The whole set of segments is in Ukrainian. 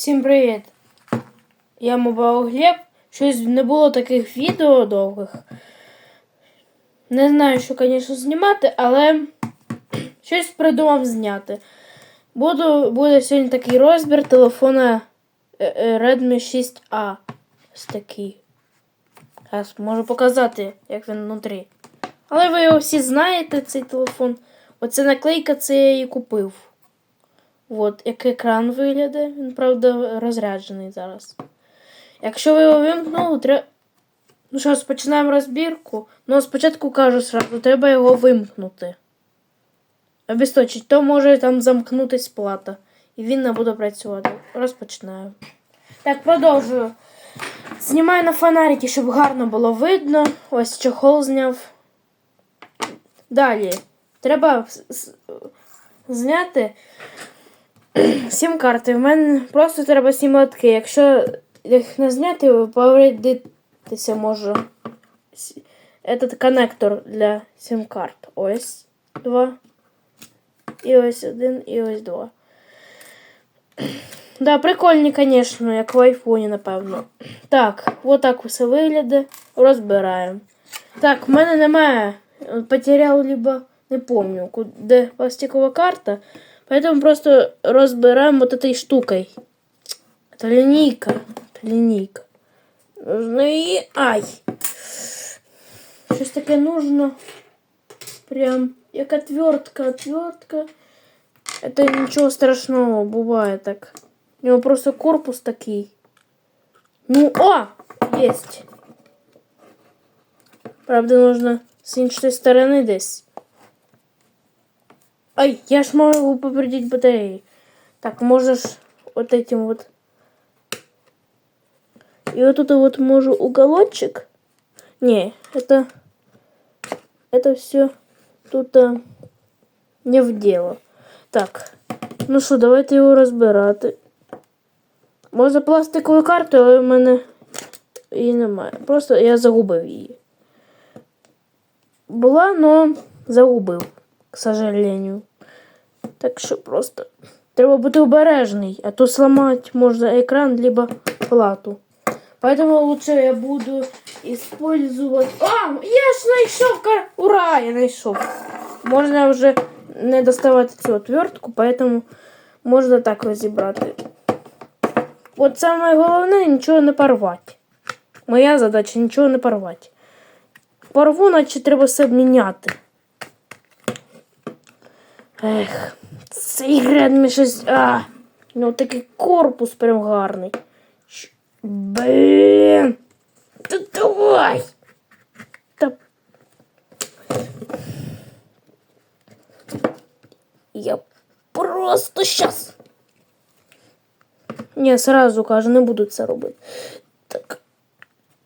Всім привіт! Я Мобайл Глеб. Щось не було таких відео довгих. Не знаю, що, звісно, знімати, але щось придумав зняти. Буду, буде сьогодні такий розбір телефона е, е, Redmi 6A. Ось такий. Зараз можу показати, як він внутрі. Але ви його всі знаєте, цей телефон. Оця наклейка це я її купив. От, як екран виглядає, він, правда, розряджений зараз. Якщо ви його вимкнули, треба. Ну що, розпочинаємо розбірку. Ну, спочатку кажу сразу, треба його вимкнути. Обісточить, то може там замкнутись плата. І він не буде працювати. Розпочинаю. Так, продовжую. Знімаю на фонарики, щоб гарно було видно. Ось чохол зняв. Далі. Треба зняти сім карти. В мене просто треба сім лотки. Якщо їх не зняти, повредитися може. С- Этот коннектор для сім карт. Ось два. І ось один, і ось два. Да, прикольні, звісно, як в айфоні, напевно. Так, от так все виглядає. Розбираємо. Так, в мене немає. Потеряв, либо не ку- де пластикова карта. Поэтому просто разбираем вот этой штукой. Это линейка. Это линейка. Нужно и... Ай! Щось таке нужно. Прям як отвертка, отвертка. Это ничего страшного, бывает так. У него просто корпус такий. Ну, о! Есть. Правда, нужно с іншої сторони десь. Ай, я ж могу повредить батареи. Так, можешь вот этим вот. И вот тут вот можу уголочек. Не, это... Это все тут а, не в дело. Так, ну що, давайте його розбирати. Можна пластикову карту, але в мене її немає. Просто я загубив її. Була, но загубив, к сожалению. Так що просто треба бути обережний, а то сломать можна екран либо плату. Поэтому лучше я буду использовать... А, я ж знайшов. Ура, я знайшов. Можна вже не доставати цю отвертку, поэтому можна так розібрати. От саме головне нічого не порвати. Моя задача нічого не порвати. Порву, наче треба все міняти. Ех, цей Redmi щось. А, ну такий корпус прям гарний. Блін. Та давай. Та... Я просто щас. Ні, сразу кажу, не буду це робити. Так.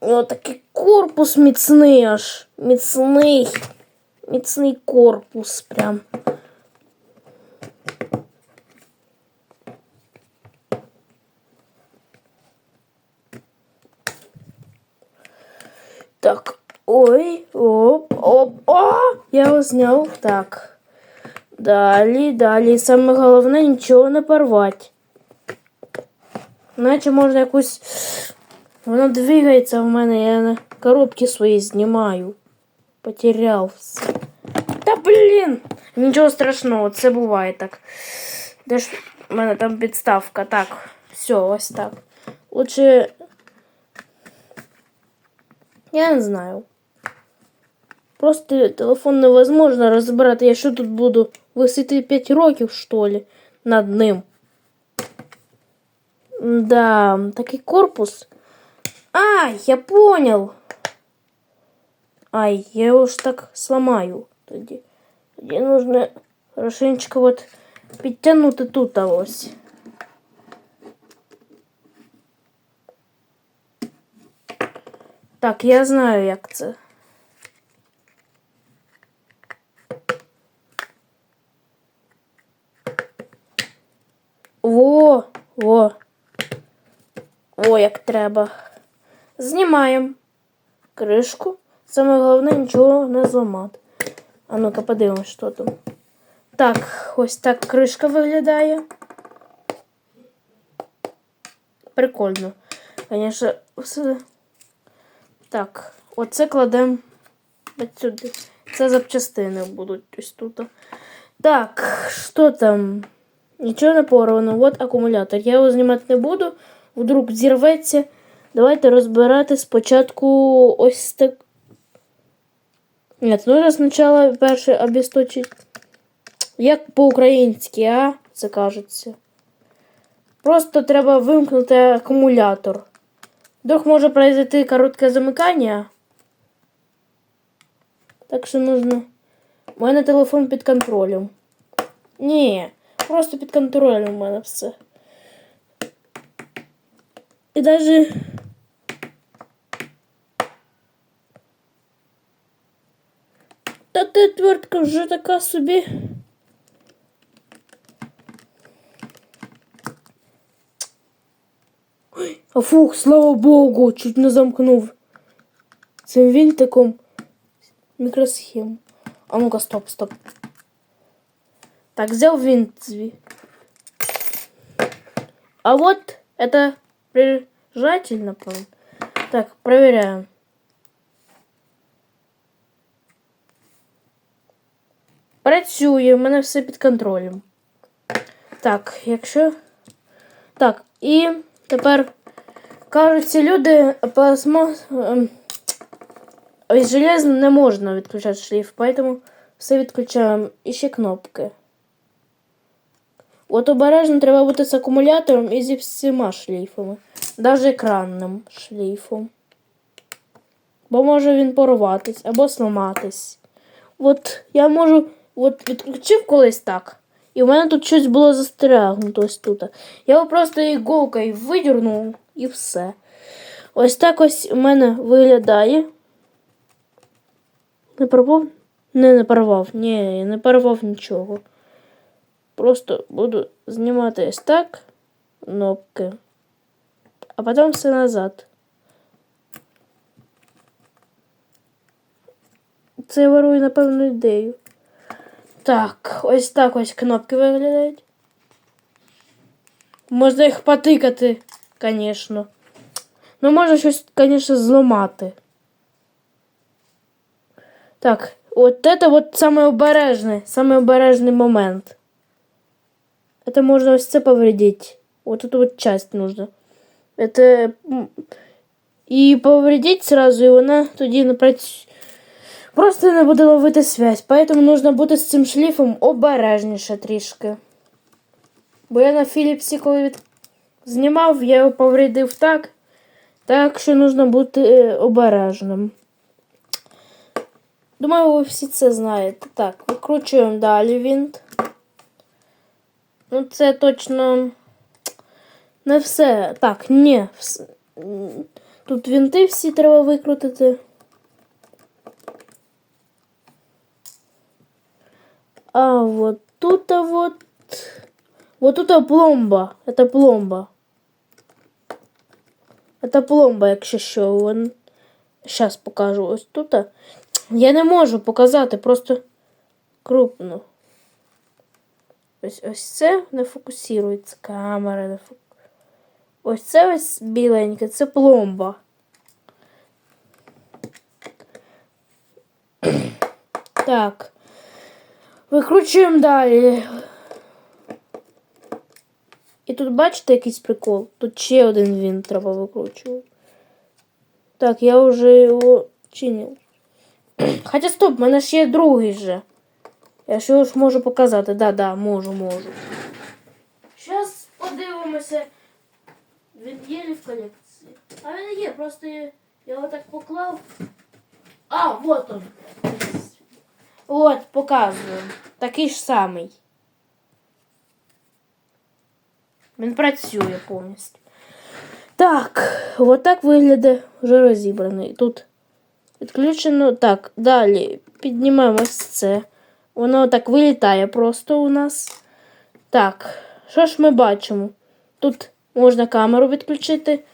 О, такий корпус міцний аж. Міцний. Міцний корпус прям. о! Я його зняв. Так. Далі, далі. Саме головне нічого не порвати. Наче можна якусь. Воно двигається в мене, я на коробки свої знімаю. Потеряв все. Та блін! Нічого страшного, це буває так. Де ж в мене там підставка? Так, все, ось так. Лучше. Я не знаю. Просто телефон невозможно розібрати. Я що тут буду висити 5 років, що ли, над ним. Да, такий корпус. Ай, я понял. Ай, я его ж так сломаю тоді. Тоді нужно хорошенечко вот підтягнути тут а ось. Так, я знаю, як це. Во. О, як треба. Знімаємо кришку. Саме головне нічого не зламати. А ну-ка подивимось, що там. Так, ось так кришка виглядає. прикольно. Звісно, все. Так, оце кладемо сюди. Це запчастини будуть ось тут. Так, що там? Нічого не порвано. От акумулятор. Я його знімати не буду. Вдруг зірветься. Давайте розбирати спочатку ось так. Ні, нужно спочатку перше обісточити. Як по-українськи, а? Це кажеться. Просто треба вимкнути акумулятор. Вдруг може произойти коротке замикання. Так що нужно. У мене телефон під контролем. Ні, просто під контролем у мене все. І навіть. Та ти твертка вже така собі. Ой, А фух, слава Богу, чуть не замкнув. Цим вінтиком мікросхему. А ну-ка, стоп, стоп. Так, взял винт. зви- А вот это прижатель, напомню. Так, проверяем. Працює, в мене все під контролем. Так, якщо. Так, і тепер кажуть, ці люди пластмас. ем, Із железом не можна відключати шлейф, поэтому все відключаємо. І ще кнопки. От обережно треба бути з акумулятором і зі всіма шлейфами. Навіть екранним шлейфом. Бо може він порватись або зламатись. От я можу. От відключив колись так. І в мене тут щось було застрягнуто ось тут. Я його просто іголкою видірнув і все. Ось так ось у мене виглядає. Не порвав? Не, не порвав. Ні, не порвав нічого. Просто буду знімати ось так кнопки, а потім все назад. Це я ворую, напевно, ідею. Так, ось так ось кнопки виглядають. Можна їх потикати, звісно. Ну, можна щось, звісно, зламати. Так, от это вот самый обережный, самый обережный момент. Это можно ось це повредить. Вот эту вот часть нужно. Это... м, І повредить сразу, і вона тоді не працює. Просто не буде ловити связь. Поэтому нужно бути з цим шліфом обережніше трішки. Бо я на Філіпсі, коли від... знімав, я його повредив так. Так що нужно бути е, обережним. Думаю, ви всі це знаєте. Так, викручуємо далі винт. Ну, це точно не все. Так, ні. Тут винти всі треба викрутити. А вот тут вот. Вот тут пломба. Это пломба. Это пломба, якщо що. Вон... Зараз покажу. Ось тут. Я не можу показати, просто крупно. Ось ось це не фокусується. Камера не фокусується. Ось це ось біленьке, це пломба. Так. Викручуємо далі. І тут бачите якийсь прикол? Тут ще один він треба викручувати. Так, я вже його чинив. Хоча стоп, в мене ж є другий же. Я його ж можу показати. Да, да, можу, можу. Зараз подивимося. Він є ли в колекції? А він є, просто я його так поклав. А, вот он. От, показую. Такий ж самий. Він працює повністю. Так, от так виглядає вже розібраний. Тут відключено. Так, далі піднімаємо це. Воно так вилітає просто у нас. Так, що ж ми бачимо? Тут можна камеру відключити.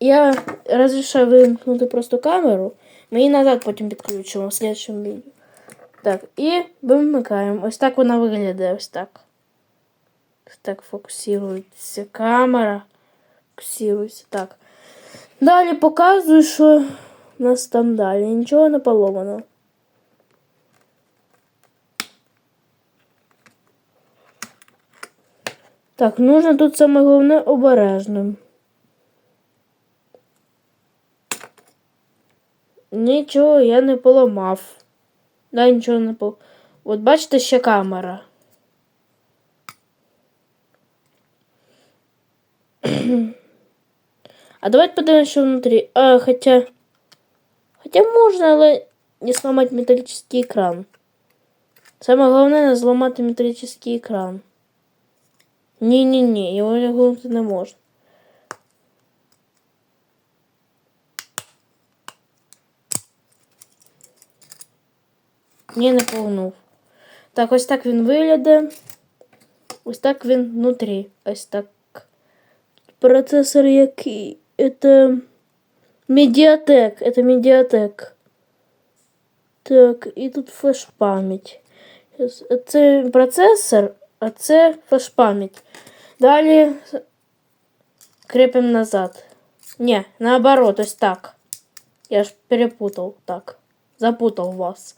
Я розрішаю вимкнути просто камеру. Ми її назад потім підключимо в слідчому відео. Так, і вимикаємо. Ось так вона виглядає. Ось так. Ось так фокусується камера. сфокусируйся. Так. Далі показую, що у нас там далі. Нічого не поломано. Так, нужно тут саме головне обережним. Нічого я не поламав. Да, нічого не поламав. От бачите, ще камера. А давайте подивимось, що внутрі. А, хотя... Хотя можна, але не сломати металічний екран. Саме головне не зламати металічний екран. Ні-ні-ні, його лягнути не можна. Ні, не погнув. Так, ось так він виглядає. Ось так він внутрі. Ось так. Процесор який? Это медиатек. Это медиатек. Так, і тут флеш-пам'ять. Щас, Це процесор, а це флеш-пам'ять. Далі крепим назад. Не, наоборот, ось так. Я ж перепутав. Так. Запутав вас.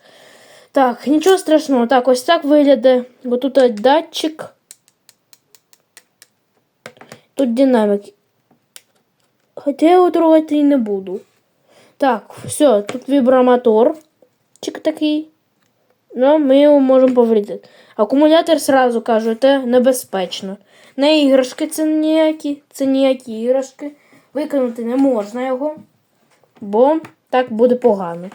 Так, нічого страшного. Так, ось так виглядає. Бо тут датчик. Тут динамик. Хоча я його трогати і не буду. Так, все, тут вібромотор. Чик такий. Ну, ми його можемо повредити. Акумулятор сразу кажу, це небезпечно. Не іграшки це ніякі, це ніякі іграшки. Викинути не можна його, бо так буде погано.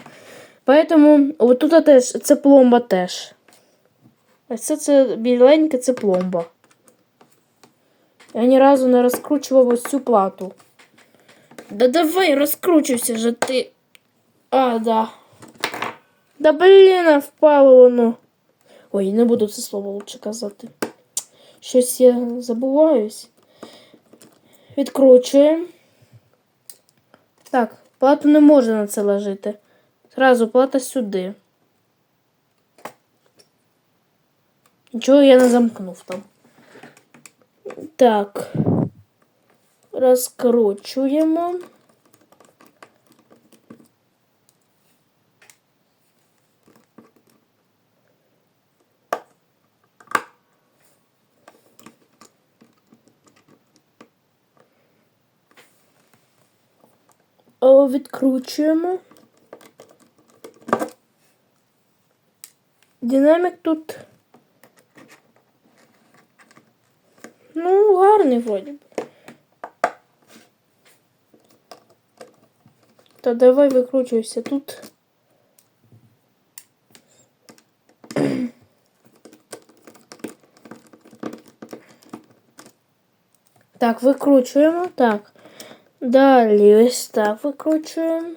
Поэтому отут теж це пломба теж. Ось це, це біленьке, це пломба. Я ні разу не розкручував ось цю плату. Да давай розкручуйся же ти. А, да. Да блін, впало воно. Ой, не буду це слово лучше казати. Щось я забуваюсь. Відкручуємо. Так, плату не можна на це ложити. Зразу плата сюди. Нічого я не замкнув там. Так. Розкручуємо. Відкручуємо. Динамік тут. Ну, гарний вроді. Та давай викручуйся тут. Так, викручуємо. Так. Далі ось так викручуємо.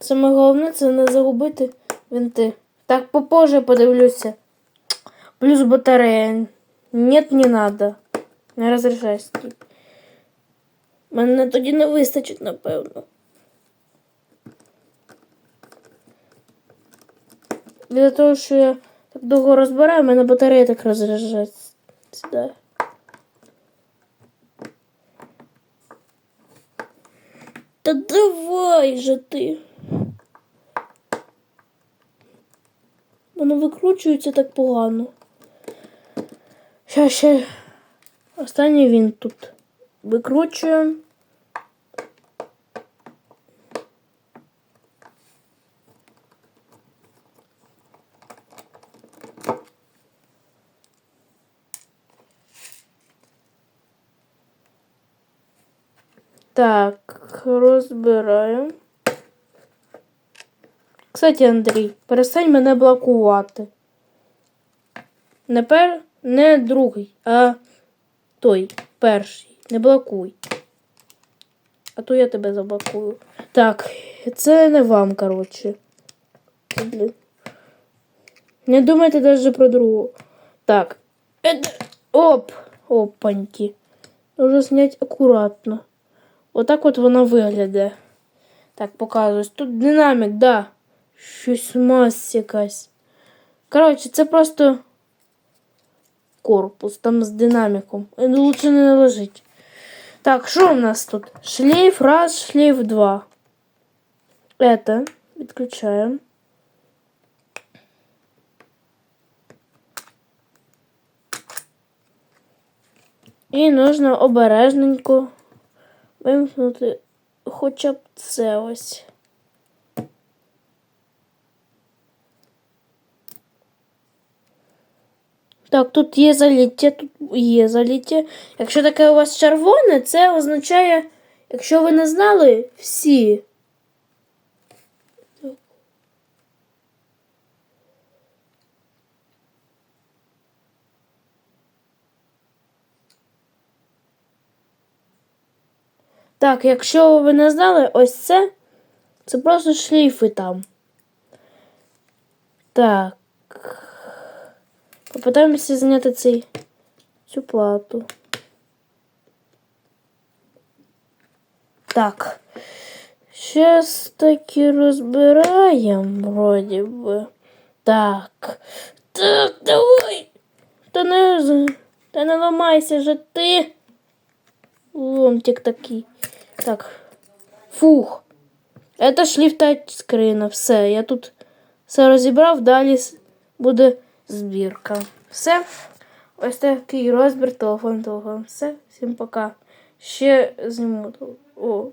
Саме головне це не загубити винти. Так, попозже подивлюся. Плюс батарея. Нет, не надо. Не розрішай стій. Мене тоді не вистачить, напевно. Від того, що я так довго розбираю, мене батарея так розряджається. сідає. Та давай же ти. Воно викручується так погано. Ще ще останній він тут. Викручуємо. Так, розбираємо. Кстати, Андрій, перестань мене блокувати. Непер... не другий, а той перший. Не блокуй. А то я тебе заблокую. Так, це не вам, коротше. Не думайте навіть про другого. Так. Оп! Опаньки. Нужно снять акуратно. Отак от вона виглядає. Так, показую. Тут динамік, да. Щось мазь якась. Коротше, це просто корпус там з динаміком. Лучше не наложить. Так, що у нас тут? Шлейф раз, шлейф два. Это відключаємо. І нужно обережненько вимкнути хоча б це ось. Так, тут є заліття, тут є заліття. Якщо таке у вас червоне, це означає, якщо ви не знали, всі. Так, якщо ви не знали, ось це. Це просто шліфи там. Так. Попитаємося зняти цей, цю плату. Так. Щас таки розбираємо, вроді би. Так. Так, давай. Та не, та не ламайся же ти. Ломтик такий. Так. Фух. Это шліф тачскрина. Все, я тут все розібрав, далі буде збірка. Все. Ось такий розбір телефон, того. Все. Всім пока. Ще зніму. О,